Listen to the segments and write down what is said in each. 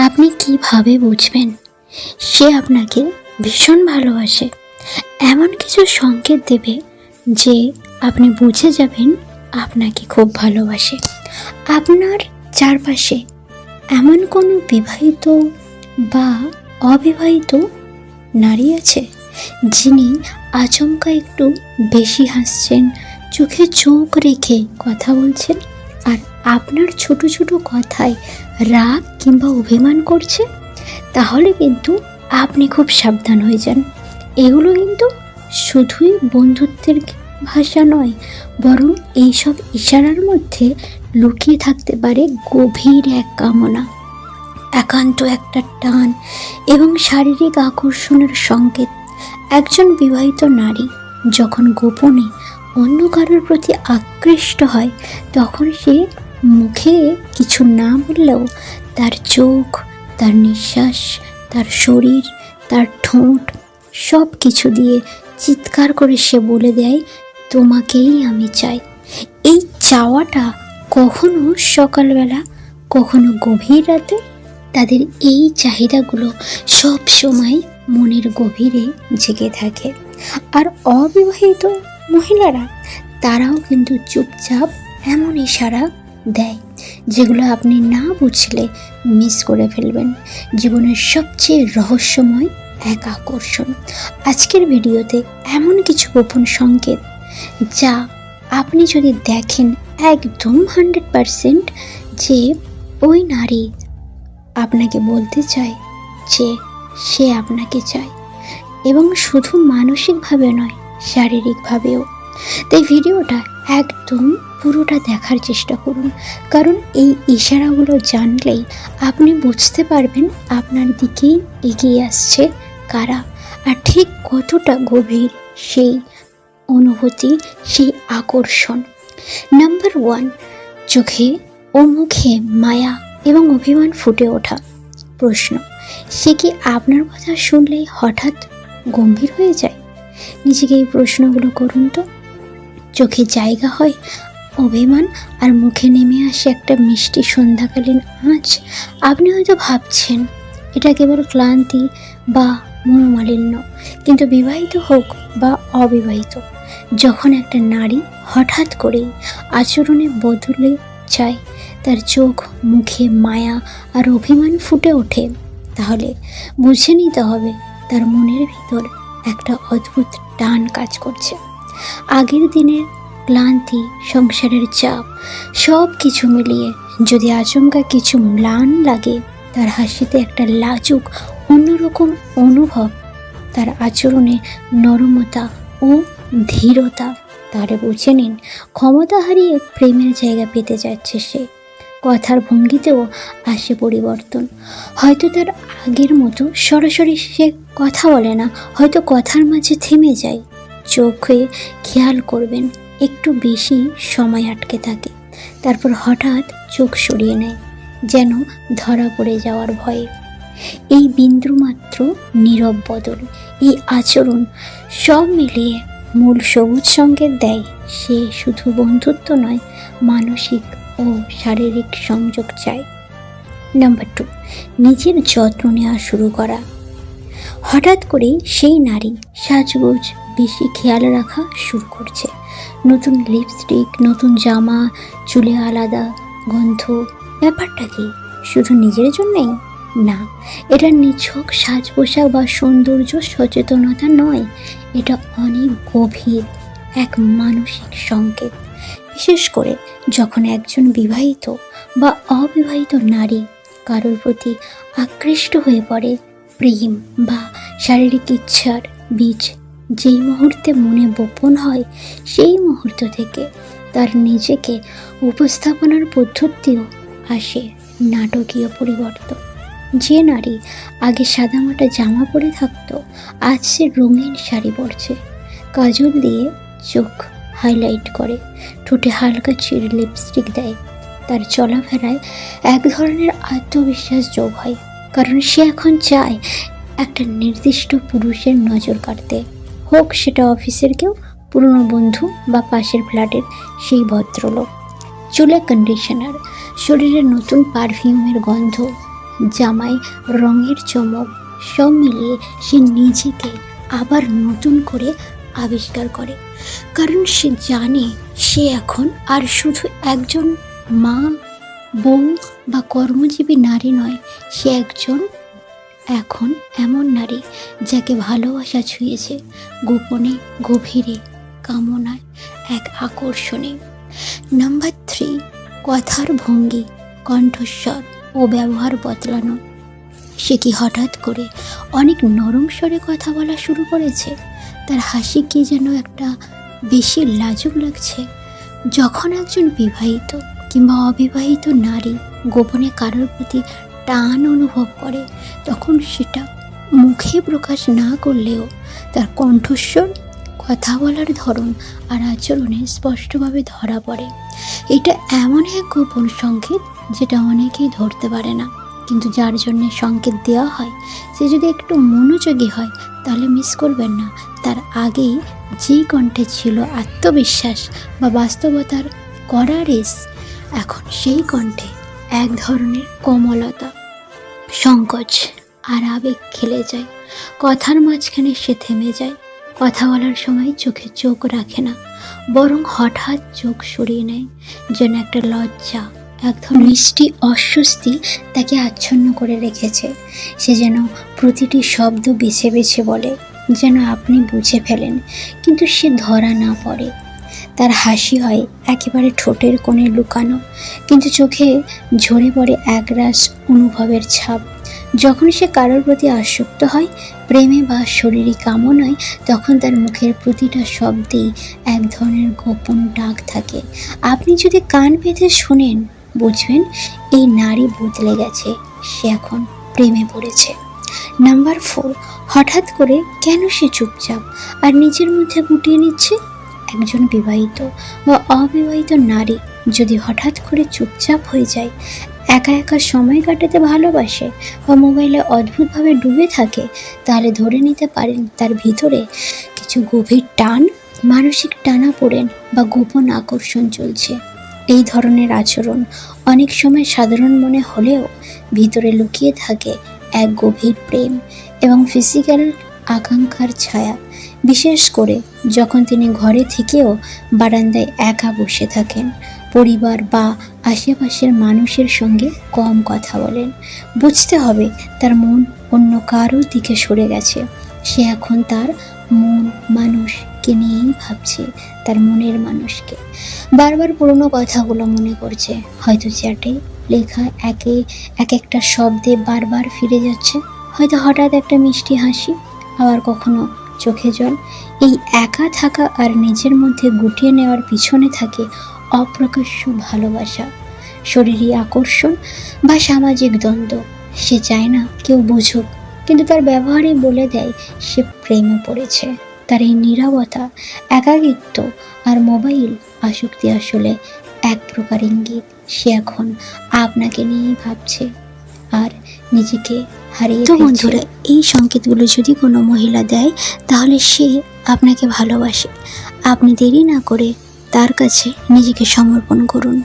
আপনি কীভাবে বুঝবেন? সে আপনাকে ভীষণ ভালোবাসে। এমন কিছু সংকেত দেবে যে আপনি বুঝে যাবেন আপনাকে খুব ভালোবাসে। আপনার চারপাশে এমন কোনো বিবাহিত বা অবিবাহিত নারী আছে, যিনি আচমকা একটু বেশি হাসছেন, চোখে চোখ রেখে কথা বলছেন? আর আপনার ছোট ছোট কথায় রাগ কিংবা অভিমান করছে, তাহলে কিন্তু আপনি খুব সাবধান হয়ে যান। এগুলো কিন্তু শুধুই বন্ধুত্বের ভাষা নয়, বরং এইসব ইশারার মধ্যে লুকিয়ে থাকতে পারে গভীর এক কামনা, একান্ত একটা টান এবং শারীরিক আকর্ষণের সংকেত। একজন বিবাহিত নারী যখন গোপনে অন্য কারোর প্রতি আকৃষ্ট হয়, তখন সে মুখে কিছু না বললেও তার চোখ, তার নিঃশ্বাস, তার শরীর, তার ঠোঁট সব কিছু দিয়ে চিৎকার করে সে বলে দেয়, তোমাকেই আমি চাই। এই চাওয়াটা কখনো সকালবেলা, কখনো গভীর রাতে তাদের এই চাহিদাগুলো সব সময় মনের গভীরে জেগে থাকে। আর অবিবাহিত মহিলারা, তারাও কিন্তু চুপচাপ এমন ইশারা দেয়, যেগুলো আপনি না বুঝলে মিস করে ফেলবেন। জীবনের সবচেয়ে রহস্যময় এক আকর্ষণ। আজকের ভিডিওতে এমন কিছু গোপন সংকেত, যা আপনি যদি দেখেন একদম হান্ড্রেড পারসেন্ট যে ওই নারী আপনাকে বলতে চায় যে সে আপনাকে চায়, এবং শুধু মানসিকভাবে নয় শারীরিকভাবেও। তাই ভিডিওটা একদম পুরোটা দেখার চেষ্টা করুন। কারণ এই ইশারাগুলো জানলেই আপনি বুঝতে পারবেন আপনার দিকেই এগিয়ে আসছে কারা আর ঠিক কতটা গভীর সেই অনুভূতি, সেই আকর্ষণ। নাম্বার ওয়ান, চোখে ও মুখে মায়া এবং অভিমান ফুটে ওঠা প্রশ্ন। সে কি আপনার কথা শুনলেই হঠাৎ গম্ভীর হয়ে যায়? নিজেকে এই প্রশ্নগুলো করুন তো। চোখে জায়গা হয়, অভিমান আর মুখে নেমে আসে একটা মিষ্টি সন্ধ্যাকালীন আঁচ। আপনি হয়তো ভাবছেন, এটা কেবল ক্লান্তি বা মনোমালিন্য, কিন্তু বিবাহিত হোক বা অবিবাহিত, যখন একটা নারী হঠাৎ করেই আচরণে বদলে যায়, তার চোখ, মুখে মায়া আর অভিমান ফুটে ওঠে, তাহলে বুঝে নিতে হবে তার মনের ভিতর একটা অদ্ভুত টান কাজ করছে। আগের দিনের ক্লান্তি, সংসারের চাপ সব কিছু মিলিয়ে যদি আচমকা কিছু ম্লান লাগে, তার হাসিতে একটা লাজুক, অন্যরকম অনুভব, তার আচরণে নরমতা ও ধীরতা, তারে বুঝে নিন, ক্ষমতা হারিয়ে প্রেমের জায়গা পেতে যাচ্ছে সে। কথার ভঙ্গিতেও আসে পরিবর্তন। হয়তো তার আগের মতো সরাসরি সে কথা বলে না, হয়তো কথার মাঝে থেমে যায়। চোখে খেয়াল করবেন, একটু বেশি সময় আটকে থাকে। তারপর হঠাৎ চোখ সরিয়ে নেয়, যেন ধরা পড়ে যাওয়ার ভয়ে। এই বিন্দুমাত্র নীরব বদল, এই আচরণ সব মিলিয়ে মূল সবুজ সংকেত দেয়। সে শুধু বন্ধুত্ব নয়, মানসিক ও শারীরিক সংযোগ চায়। নাম্বার টু নিজের যত্ন নেওয়া শুরু করা। হঠাৎ করেই সেই নারী সাজগোজ বেশি খেয়াল রাখা শুরু করছে। নতুন লিপস্টিক নতুন জামা, চুলে আলাদা গন্ধ, ব্যাপারটা কি শুধু নিজের জন্যই? না, এটা নিছক সাজ পোশাক বা সৌন্দর্য সচেতনতা নয়, এটা অনেক গভীর এক মানসিক সংকেত। বিশেষ করে যখন একজন বিবাহিত বা অবিবাহিত নারী কারোর প্রতি আকৃষ্ট হয়ে পড়ে প্রেম বা শারীরিক ইচ্ছার বীজ যেই মুহূর্তে মনে বপন হয়, সেই মুহূর্ত থেকে তার নিজেকে উপস্থাপনার পদ্ধতিও আসে নাটকীয় পরিবর্তন। যে নারী আগে সাদামাটা জামা পরে থাকতো, আজ সে রঙিন শাড়ি পরছে। কাজল দিয়ে চোখ হাইলাইট করে, ঠোঁটে হালকা চির লিপস্টিক দেয়। তার চলাফেরায় এক ধরনের আত্মবিশ্বাস যোগ হয়। কারণ সে এখন চায় একটা নির্দিষ্ট পুরুষের নজর কাটতে। হোক সেটা অফিসের কেউ পুরনো বন্ধু বা পাশের ফ্ল্যাটের সেই ভদ্রলোক। চুলে কন্ডিশনার শরীরে নতুন পারফিউমের গন্ধ জামাই রঙের চমক, সব মিলিয়ে সে নিজেকে আবার নতুন করে আবিষ্কার করে। কারণ সে জানে সে এখন আর শুধু একজন মা বউ বা কর্মজীবী নারী নয়, সে একজন এখন এমন নারী যাকে ভালোবাসা ছুঁয়েছে গোপনে, গভীরে, কামনায়, এক আকর্ষণে। নাম্বার থ্রি কথার ভঙ্গি, কণ্ঠস্বর ও ব্যবহার বদলানো। সে কি হঠাৎ করে অনেক নরম স্বরে কথা বলা শুরু করেছে? তার হাসি কি যেন একটা বেশি লাজুক লাগছে। যখন একজন বিবাহিত কিংবা অবিবাহিত নারী গোপনে কারোর প্রতি টান অনুভব করে, তখন সেটা মুখে প্রকাশ না করলেও তার কণ্ঠস্বর, কথা বলার ধরন আর আচরণে স্পষ্টভাবে ধরা পড়ে। এটা এমন এক গোপন সংকেত যেটা অনেকেই ধরতে পারে না। কিন্তু যার জন্য সংকেত দেওয়া হয়, সে যদি একটু মনোযোগী হয়, তাহলে মিস করবেন না। তার আগেই যেই কণ্ঠে ছিল আত্মবিশ্বাস বা বাস্তবতার কড়া রেস এখন সেই কণ্ঠে এক ধরনের কোমলতা, সংকোচ আর আবেগ খেলে যায়। কথার মাঝখানে সে থেমে যায়। কথা বলার সময় চোখে চোখ রাখে না, বরং হঠাৎ চোখ সরিয়ে নেয়, যেন একটা লজ্জা, এক ধরনের মিষ্টি অস্বস্তি তাকে আচ্ছন্ন করে রেখেছে। সে যেন প্রতিটি শব্দ বেছে বেছে বলে, যেন আপনি বুঝে ফেলেন, কিন্তু সে ধরা না পড়ে। তার হাসি হয়, একেবারে ঠোঁটের কোণে লুকানো। কিন্তু চোখে ঝরে পড়ে একরাশ অনুভবের ছাপ। যখন সে কারোর প্রতি আসক্ত হয়, প্রেমে বা শরীরী কামনায়, তখন তার মুখের প্রতিটা শব্দেই এক ধরনের গোপন ডাক থাকে। আপনি যদি কান পেতে শোনেন, বুঝবেন এই নারী বদলে গেছে। সে এখন প্রেমে পড়েছে। নাম্বার ফোর, হঠাৎ করে কেন সে চুপচাপ আর নিজের মধ্যে গুটিয়ে নিচ্ছে? একজন বিবাহিত বা অবিবাহিত নারী যদি হঠাৎ করে চুপচাপ হয়ে যায়, একা একা সময় কাটাতে ভালোবাসে বা মোবাইলে অদ্ভুতভাবে ডুবে থাকে, তাহলে ধরে নিতে পারেন তার ভিতরে কিছু গভীর টান, মানসিক টানা পড়েন বা গোপন আকর্ষণ চলছে। এই ধরনের আচরণ অনেক সময় সাধারণ মনে হলেও ভিতরে লুকিয়ে থাকে এক গভীর প্রেম এবং ফিজিক্যাল আকাঙ্ক্ষার ছায়া। বিশেষ করে যখন তিনি ঘরে থেকেও বারান্দায় একা বসে থাকেন, পরিবার বা আশেপাশের মানুষের সঙ্গে কম কথা বলেন। বুঝতে হবে তার মন অন্য কারোর দিকে সরে গেছে। সে এখন তার মন মানুষকে নিয়েই ভাবছে, তার মনের মানুষকে। বারবার পুরনো কথাগুলো মনে করছে হয়তো চ্যাটে লেখা একে এক একটা শব্দে বারবার ফিরে যাচ্ছে। হয়তো হঠাৎ একটা মিষ্টি হাসি, আবার কখনো চোখে জল। এই একা থাকা আর নিজের মধ্যে গুটিয়ে নেওয়ার পিছনে থাকে অপ্রকাশ্য ভালোবাসা। শরীরী আকর্ষণ বা সামাজিক দ্বন্দ্ব। সে চায় না কেউ বুঝুক, কিন্তু তার ব্যবহারে বলে দেয় সে প্রেমে পড়েছে। তার এই নীরবতা, একাকিত্ব আর মোবাইল আসক্তি আসলে এক প্রকার ইঙ্গিত। সে এখন আপনাকে নিয়েই ভাবছে। আর নিজেকে হারিয়ে তো বন্ধুরা এই সংকেতগুলো যদি কোনো মহিলা দেয় তাহলে সে আপনাকে ভালোবাসে। আপনি দেরি না করে তার কাছে নিজেকে সমর্পণ করুন।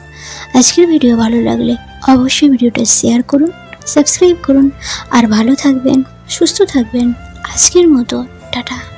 আজকের ভিডিও ভালো লাগলে অবশ্যই ভিডিওটা শেয়ার করুন সাবস্ক্রাইব করুন। আর ভালো থাকবেন সুস্থ থাকবেন। আজকের মতো টাটা।